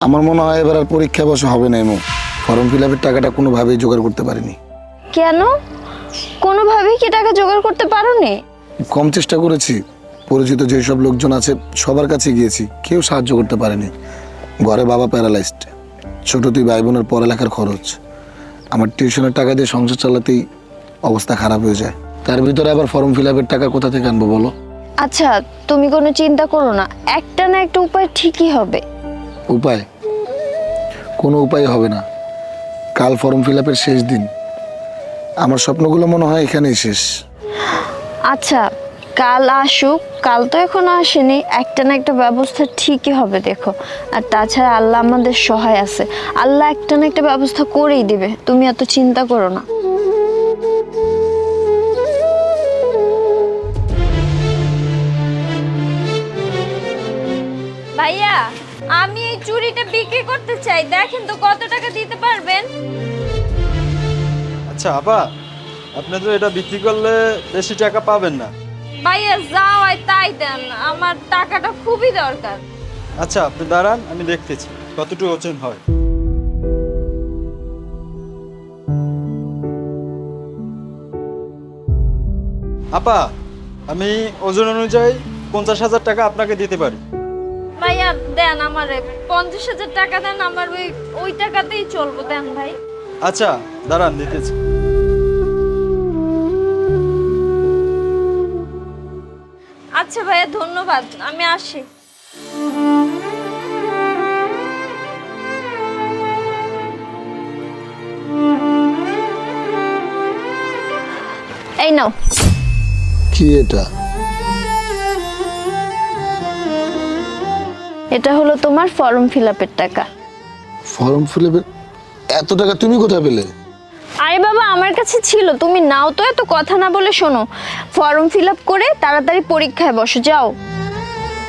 আমার মনে হয় এবার আর পরীক্ষা বসে হবে না এমন ফর্ম ফিল আপের টাকাটা কোনোভাবেই জোগাড় করতে পারিনি। কেন? কোনোভাবেই কি টাকা জোগাড় করতে পারোনি? কম চেষ্টা করেছি। পরিচিত যেসব লোকজন আছে সবার কাছে গিয়েছি। কেউ সাহায্য করতে পারেনি। ঘরে বাবা প্যারালাইজড ছোট তুই ভাই বোনের পড়ালেখার খরচ। আমার টিউশনের টাকা দিয়ে সংসার চালাতেই অবস্থা খারাপ হয়ে যায়। তার ভিতরে আবার ফর্ম ফিল আপের টাকা কোথা থেকে আনব বলো? আচ্ছা তুমি কোনো চিন্তা করো না। একটা না একটা উপায় ঠিকই হবে। উপায়? কোনো উপায় হবে না। কাল ফর্ম ফিল আপের শেষ দিন। আমার স্বপ্নগুলো মনে হয় এখানেই শেষ। আচ্ছা কাল আসুক, কাল তো এখনও আসেনি। একটা না একটা ব্যবস্থা ঠিকই হবে, দেখো। আর তাছাড়া আল্লাহ আমাদের সহায় আছে। আল্লাহ একটা না একটা ব্যবস্থা করেই দিবে। তুমি এত চিন্তা করো না। চুড়িটা বিক্রি করতে চাই। দেখেন তো কত টাকা দিতে পারবেন? আচ্ছা আপা আপনি তো এটা বিক্রি করলে বেশি টাকা পাবেন না। ভাইয়া যাও হয় তাই দেন। আমার টাকাটা খুবই দরকার। আচ্ছা আপনি দাঁড়ান আমি দেখতেছি কতটুকু ওজন হয়। আপা আমি ওজন অনুযায়ী পঞ্চাশ হাজার টাকা আপনাকে দিতে পারি। ভাইয়া দেন আমারে পঞ্চাশ হাজার টাকা দেন আমার ওই ওই টাকাতেই চলবো দেন ভাই। আচ্ছা দাঁড়ান দিতেছি। আচ্ছা ভাইয়া ধন্যবাদ আমি আসি। এই নাও। কি এটা? এটা হলো তোমার ফর্ম ফিল আপের টাকা। ফর্ম ফিল আপের এত টাকা তুমি কোথায় পেলে? আরে বাবা আমার কাছে ছিল। তুমি নাও তো এত কথা না বলে শোনো। ফর্ম ফিল আপ করে তাড়াতাড়ি পরীক্ষায় বসো যাও।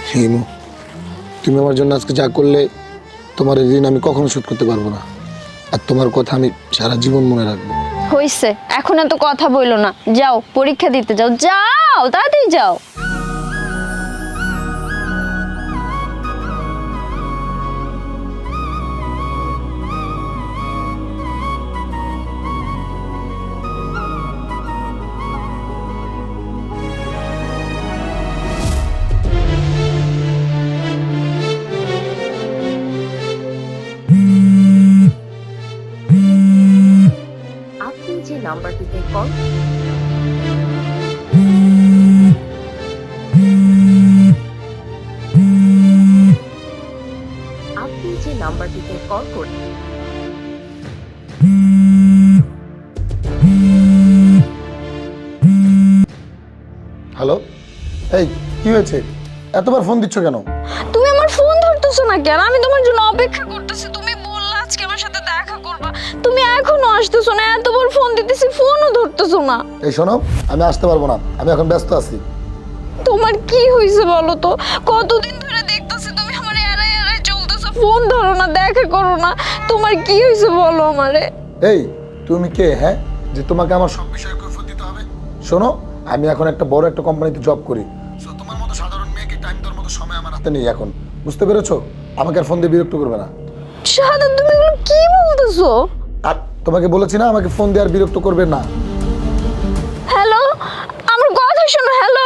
হিমু তুমি আমার জন্য আজকে যা করলে তোমার এই ঋণ আমি কখনো শোধ করতে পারব না। আর তোমার কথা আমি সারা জীবন মনে রাখব। হইছে এখন এত কথা বইলো না। যাও পরীক্ষা দিতে যাও। যাও তাড়াতাড়ি যাও। কল আপনি যে নাম্বারটিতে কল করে হ্যালো? এই কি হয়েছে? এতবার ফোন দিচ্ছ কেন? তুমি আমার ফোন ধরতেছো না কেন? আমি তোমার জন্য অপেক্ষা করতেছি তুমি এখনও আসতেছো না এতবার ফোন দিতেছি ফোনও ধরতেছো না। এই শোনো আমি আসতে পারব না আমি এখন ব্যস্ত আছি। তোমার কি হয়েছে বলো তো? কতদিন ধরে দেখতেছি তুমি আমার এড়াই এড়াই চলতেছো ফোন ধরো না দেখা করো না। তোমার কি হয়েছে বলো আমারে? এই তুমি কে হ্যাঁ? যে তোমাকে আমার সব বিষয়ে কৈফত দিতে হবে? শোনো আমি এখন একটা বড় একটা কোম্পানিতে জব করি। So, তোমার মতো সাধারণ মেয়েকে টাইম দেওয়ার মতো সময় আমার হাতে নেই এখন। বুঝতে পেরেছ? আমাকে আর ফোন দিয়ে বিরক্ত করবে না। শাহাদা তুমি এগুলো কি বলতেছো? আর তোমাকে বলেছি না আমাকে ফোন দিয়ে আর বিরক্ত করবে না। হ্যালো? আমার কথা শোনো হ্যালো?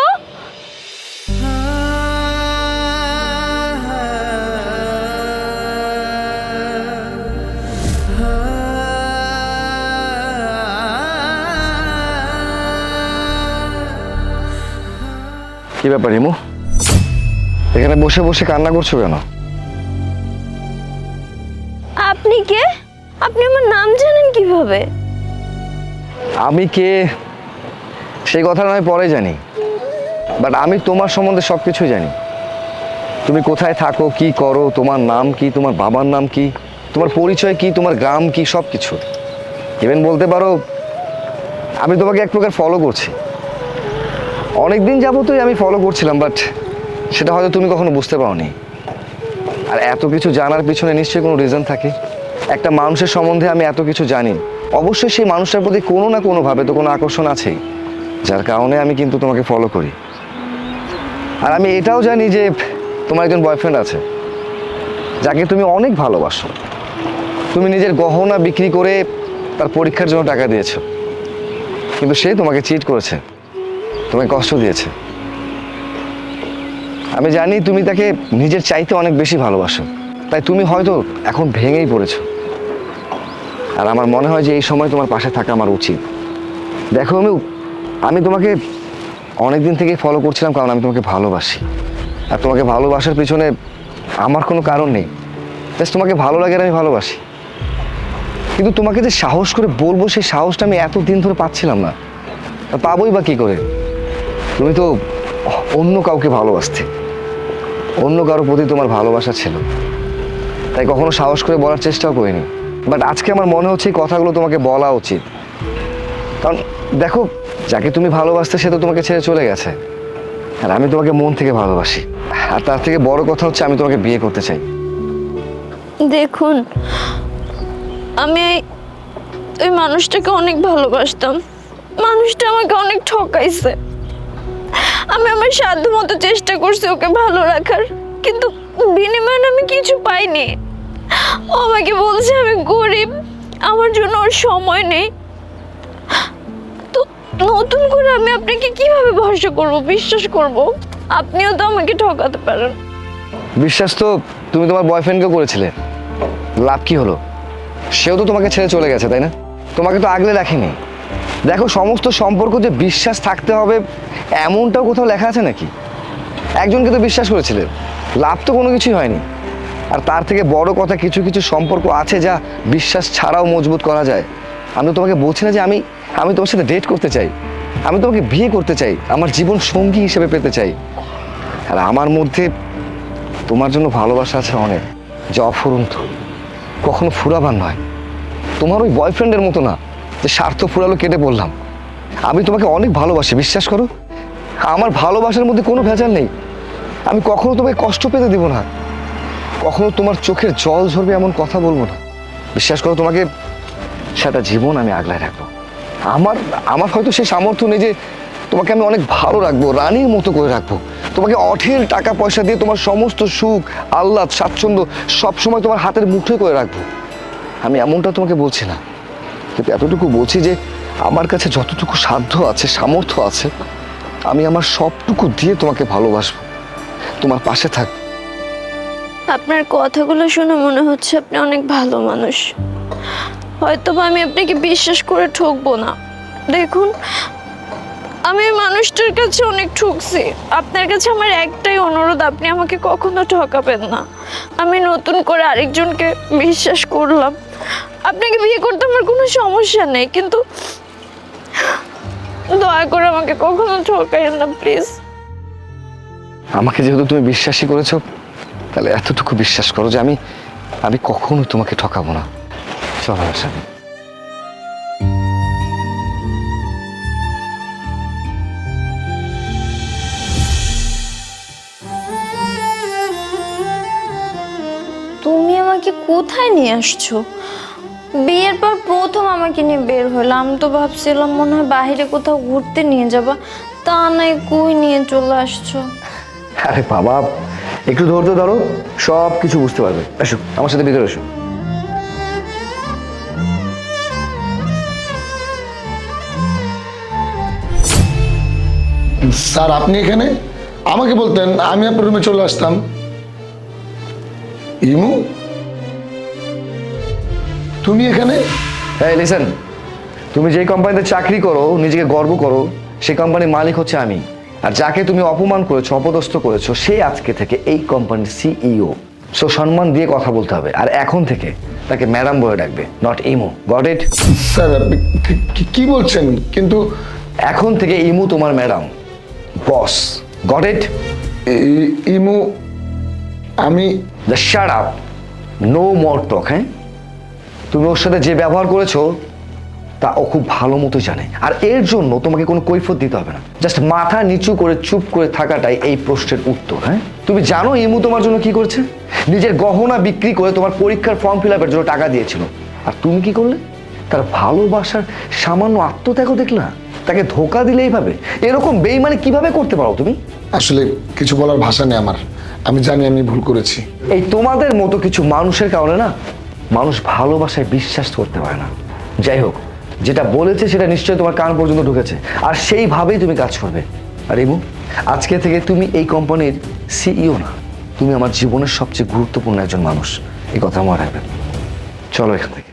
কি ব্যাপার হিমু? এখানে বসে বসে কান্না করছ কেন? কীভাবে আমি কে সেই কথা নয়, পরে জানি। বাট আমি তোমার সম্বন্ধে সব কিছুই জানি। তুমি কোথায় থাকো, কি করো, তোমার নাম কি, তোমার বাবার নাম কি, তোমার পরিচয় কি, তোমার গ্রাম কি সব কিছু ইভেন বলতে পারো, আমি তোমাকে এক প্রকার ফলো করছি। অনেক দিন যাবতই আমি ফলো করছিলাম বাট সেটা হয়তো তুমি কখনো বুঝতে পারোনি। আর এত কিছু জানার পিছনে নিশ্চয়ই কোনো রিজন থাকে। একটা মানুষের সম্বন্ধে আমি এত কিছু জানি। অবশ্যই সেই মানুষটার প্রতি কোনো না কোনোভাবে তো কোনো আকর্ষণ আছেই। যার কারণে আমি কিন্তু তোমাকে ফলো করি। আর আমি এটাও জানি যে তোমার একজন বয়ফ্রেন্ড আছে, যাকে তুমি অনেক ভালোবাসো। তুমি নিজের গহনা বিক্রি করে তার পরীক্ষার জন্য টাকা দিয়েছ। কিন্তু সে তোমাকে চিট করেছে তোমাকে কষ্ট দিয়েছে। আমি জানি তুমি তাকে নিজের চাইতে অনেক বেশি ভালোবাসো, তাই তুমি হয়তো এখন ভেঙেই পড়েছো। আর আমার মনে হয় যে এই সময় তোমার পাশে থাকা আমার উচিত। দেখো, আমি আমি তোমাকে অনেক দিন থেকেই ফলো করছিলাম কারণ আমি তোমাকে ভালোবাসি। আর তোমাকে ভালোবাসার পিছনে আমার কোনো কারণ নেই। জাস্ট তোমাকে ভালো লাগে আর আমি ভালোবাসি। কিন্তু তোমাকে যে সাহস করে বলব, সেই সাহসটা আমি এতদিন ধরে পাচ্ছিলাম না। পাবোই বা কী করে? তুমি তো অন্য কাউকে ভালোবাসতে। অন্য কারোর প্রতি তোমার ভালোবাসা ছিল। তাই কখনো সাহস করে বলার চেষ্টাও করিনি। বাট আজকে আমার মনে হচ্ছে এই কথাগুলো তোমাকে বলা উচিত। কারণ দেখো, যাকে তুমি ভালোবাসতে, সে তো তোমাকে ছেড়ে চলে গেছে। আর আমি তোমাকে মন থেকে ভালোবাসি। আর তার থেকে বড় কথা হচ্ছে, আমি তোমাকে বিয়ে করতে চাই। দেখুন, আমি ওই মানুষটাকে অনেক ভালোবাসতাম। মানুষটা আমাকে অনেক ঠকাইছে। আমি আমার সাধ্য মতো চেষ্টা করছি ওকে ভালো রাখার, কিন্তু বিনিময়ে আমি কিছু পাইনি। আমাকে বলছে আমি গরিব, আমার জন্য ওর সময় নেই। তো নতুন করে আমি আপনাকে কীভাবে ভরসা করব, বিশ্বাস করব? আপনিও তো আমাকে ঠকাতে পারেন। বিশ্বাস তো তুমি তোমার বয়ফ্রেন্ডকে করেছিলে। লাভ কি হলো? সেও তো তোমাকে ছেড়ে চলে গেছে, তাই না? তোমাকে তো আগলে রাখেনি। দেখো, সমস্ত সম্পর্ক যে বিশ্বাস থাকতে হবে, এমনটাও কোথাও লেখা আছে নাকি? একজনকে তো বিশ্বাস করেছিলে। লাভ তো কোনো কিছুই হয়নি। আর তার থেকে বড় কথা কিছু কিছু সম্পর্ক আছে যা বিশ্বাস ছাড়াও মজবুত করা যায়। আমি তোমাকে বলছি না যে আমি আমি তোমার সাথে ডেট করতে চাই। আমি তোমাকে বিয়ে করতে চাই, আমার জীবন সঙ্গী হিসেবে পেতে চাই। আর আমার মধ্যে তোমার জন্য ভালোবাসা আছে অনেক, যা অফুরন্ত। কখনো ফুরাবার নয়। তোমার ওই বয়ফ্রেন্ডের মতো না, যে স্বার্থ ফুরালো কেটে বললাম। আমি তোমাকে অনেক ভালোবাসি, বিশ্বাস করো? আমার ভালোবাসার মধ্যে কোনো ভেজাল নেই। আমি কখনো তোমাকে কষ্ট পেতে দেবো না। কখনো তোমার চোখের জল ঝরবে এমন কথা বলব না। বিশ্বাস করো, তোমাকে সারা জীবন আমি আগলায় রাখব। আমার আমার হয়তো সেই সামর্থ্য নেই যে তোমাকে আমি অনেক ভালো রাখব, রানীর মতো করে রাখব। তোমাকে অঢেল টাকা পয়সা দিয়ে তোমার সমস্ত সুখ, আহ্লাদ, স্বাচ্ছন্দ্য সবসময় তোমার হাতের মুঠোয় করে রাখব। আমি এমনটা তোমাকে বলছি না। কিন্তু এতটুকু বলছি যে আমার কাছে যতটুকু সাধ্য আছে, সামর্থ্য আছে, আমি আমার সবটুকু দিয়ে তোমাকে ভালোবাসবো। তোমার পাশে থাকব। আপনার কথাগুলো শুনে মনে হচ্ছে আপনি অনেক ভালো মানুষ। হয়তো বা আমি আপনাকে বিশ্বাস করে ঠকবো না। দেখুন, আমি মানুষটার কাছে অনেক ঠকছি। আপনার কাছে আমার একটাই অনুরোধ, আপনি আমাকে কখনো ঠকাবেন না। আমি নতুন করে আরেকজনকে বিশ্বাস করলাম। আপনাকে বিয়ে করতে আমার কোনো সমস্যা নেই, কিন্তু দয়া করে আমাকে কখনো ঠকাইয়েন না, প্লিজ। আমাকে যেহেতু তুমি বিশ্বাসই করেছ তাহলে এতটুকু বিশ্বাস করো যে আমি আমি কখনো তোমাকে ঠকাবো না। চলো আমার সাথে। তুমি আমাকে কোথায় নিয়ে আসছো? বিয়ের পর প্রথম আমাকে নিয়ে বের হলাম। তো ভাবছিলাম মনে হয় বাইরে কোথাও ঘুরতে নিয়ে যাবা। তা নাই কই নিয়ে চলে আসছো? আরে বাবা একটু ধৈর্য ধরো সব কিছু বুঝতে পারবে। এসো আমার সাথে ভিতরে এসো। স্যার আপনি এখানে? আমাকে বলতেন আমি আপনার রুমে চলে আসতাম। ইমু? তুমি এখানে? হ্যাঁ লিসেন তুমি যেই কোম্পানিতে চাকরি করো নিজেকে গর্ব করো সেই কোম্পানির মালিক হচ্ছে আমি। আর যাকে তুমি অপমান করেছ অপদস্থ করেছ সে আজকে থেকে এই কোম্পানির সিইও সো সম্মান দিয়ে কথা বলতে হবে। আর এখন থেকে তাকে ম্যাডাম বলে ডাকবে নট ইমো গট ইট স্যার আপনি কি- কি- কি বলছেন? কিন্তু এখন থেকে ইমু তোমার ম্যাডাম বস গট ইট ইমু আমি the shut up no more talk হ্যাঁ? তুমি ওর সাথে যে ব্যবহার করেছ তা ও খুব ভালো মতো জানে। আর এর জন্য তোমাকে কোনো কৈফত দিতে হবে না। জাস্ট মাথা নিচু করে চুপ করে থাকাটাই এই প্রশ্নের উত্তর হ্যাঁ? তুমি জানো ইমু তোমার জন্য কি করেছে? নিজের গহনা বিক্রি করে তোমার পরীক্ষার ফর্ম ফিল আপের জন্য টাকা দিয়েছিল। আর তুমি কি করলে? তার ভালোবাসার সামান্য আত্মত্যাগও দেখলা তাকে ধোকা দিলে এইভাবে? এরকম বেইমানি কীভাবে করতে পারো তুমি? আসলে কিছু বলার ভাষা নেই আমার। আমি জানি আমি ভুল করেছি। এই তোমাদের মতো কিছু মানুষের কারণে না মানুষ ভালোবাসায় বিশ্বাস করতে পারে না। যাই হোক যেটা বলেছে সেটা নিশ্চয়ই তোমার কান পর্যন্ত ঢুকেছে। আর সেইভাবেই তুমি কাজ করবে। আর ইমু আজকে থেকে তুমি এই কোম্পানির সিইও না। তুমি আমার জীবনের সবচেয়ে গুরুত্বপূর্ণ একজন মানুষ। এই কথা মনে রাখবে চলো এখান থেকে।